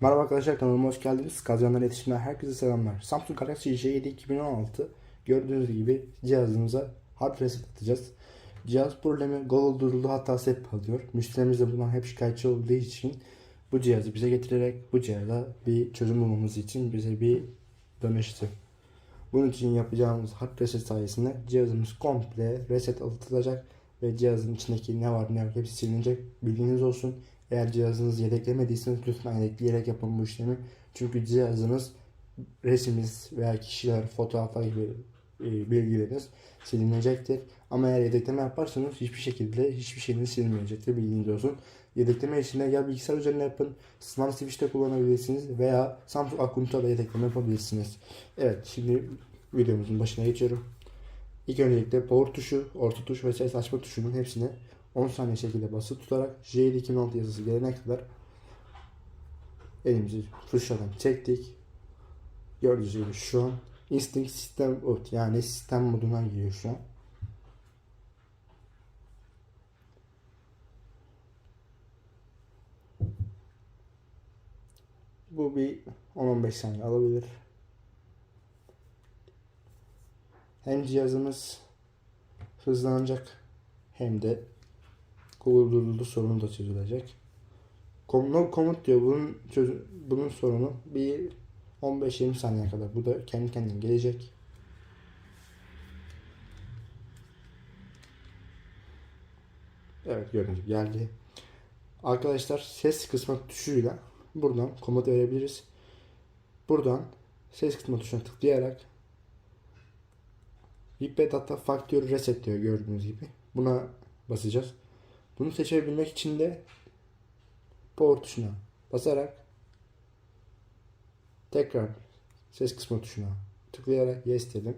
Merhaba arkadaşlar kanalıma hoş geldiniz. Kazanlar iletişimden herkese selamlar. Samsung Galaxy J7 2016 gördüğünüz gibi cihazımıza hard reset atacağız. Cihaz problemi Google duruldu hatası hep alıyor. Müşterimiz de bundan hep şikayetçi olduğu için bu cihazı bize getirerek bu cihaza bir çözüm bulmamız için bize bir danıştı. Bunun için yapacağımız hard reset sayesinde cihazımız komple reset atılacak ve cihazın içindeki ne var ne yok hepsi silinecek. Bilginiz olsun. Eğer cihazınızı yedeklemediyseniz lütfen yedekleyerek yapın bu işlemi. Çünkü cihazınız resminiz veya kişiler, fotoğraflar gibi e, bilgileriniz silinecektir. Ama eğer yedekleme yaparsanız hiçbir şekilde hiçbir şeyiniz silinmeyecektir. Bilginiz olsun. Yedekleme işini ya bilgisayar üzerinde yapın, Smart Switch'te kullanabilirsiniz veya Samsung Account'a da yedekleme yapabilirsiniz. Evet, şimdi videomuzun başına geçiyorum. İlk öncelikle power tuşu, orta tuş ve ses açma tuşunun hepsini 10 saniye şekilde basılı tutarak J7 2016 yazısı gelene kadar elimizi tuşlardan çektik. Gördüğünüz gibi şu an Instinct System Out yani sistem moduna giriyor şu an. Bu bir 10-15 saniye alabilir. Hem cihazımız hızlanacak hem de Durdurdu sorunu da çözülecek. No komut diyor bunun çözü- bunun sorunu bir 15-20 saniye kadar. Bu da kendi kendine gelecek. Evet gördüğünüz geldi. Arkadaşlar ses kısmı tuşuyla buradan komut verebiliriz. Buradan ses kısmı tuşuna tıklayarak Repeat Data Factory Reset diyor gördüğünüz gibi. Buna basacağız. Bunu seçebilmek için de Power tuşuna basarak tekrar ses kısmı tuşuna tıklayarak Yes dedim.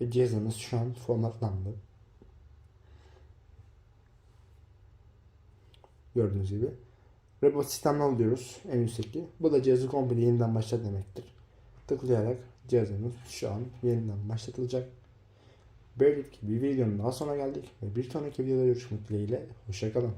Ve cihazımız şu an formatlandı. Gördüğünüz gibi. Reboot sistemden diyoruz en üstteki. Bu da cihazı komple yeniden başlat demektir. Tıklayarak cihazımız şu an yeniden başlatılacak. Böylelikle bir videonun daha sonra geldik ve bir sonraki videoda görüşmek dileğiyle. Hoşçakalın.